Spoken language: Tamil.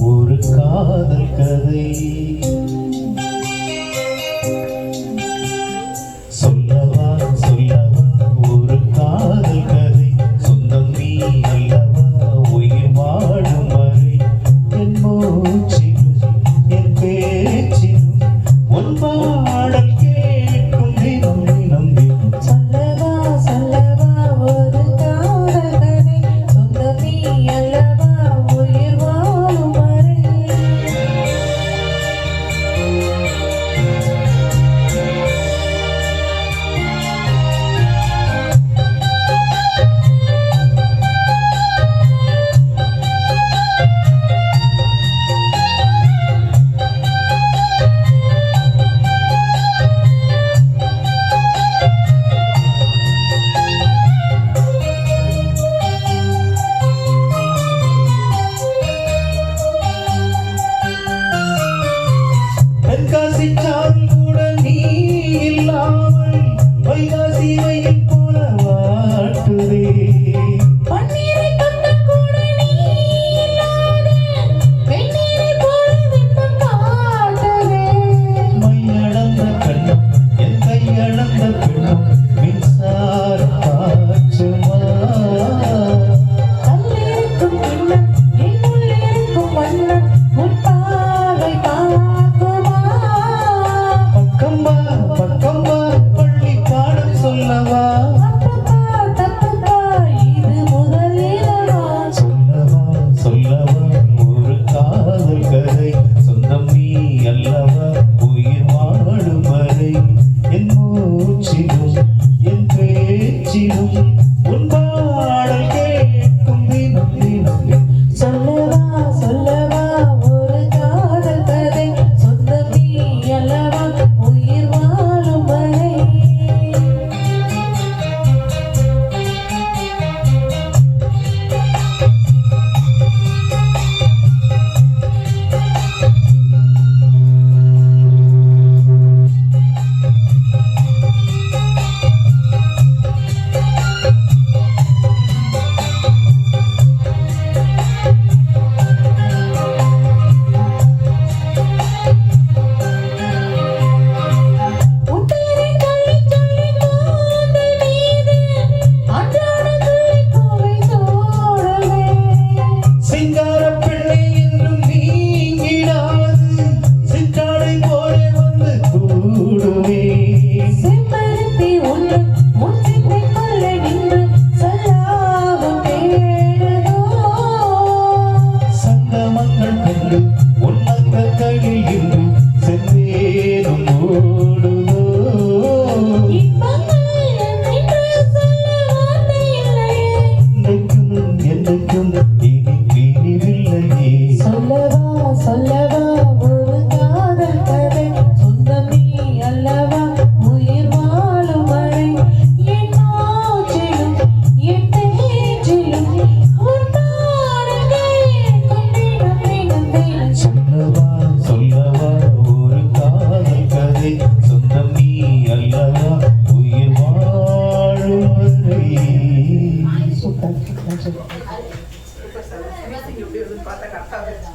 ஒரு காதல் கதை. சொல்லவா சொல்லவா ஒரு காதல் கதை. சொந்தம் நீ அல்லவா உயிர் வாழும் Tá fazer.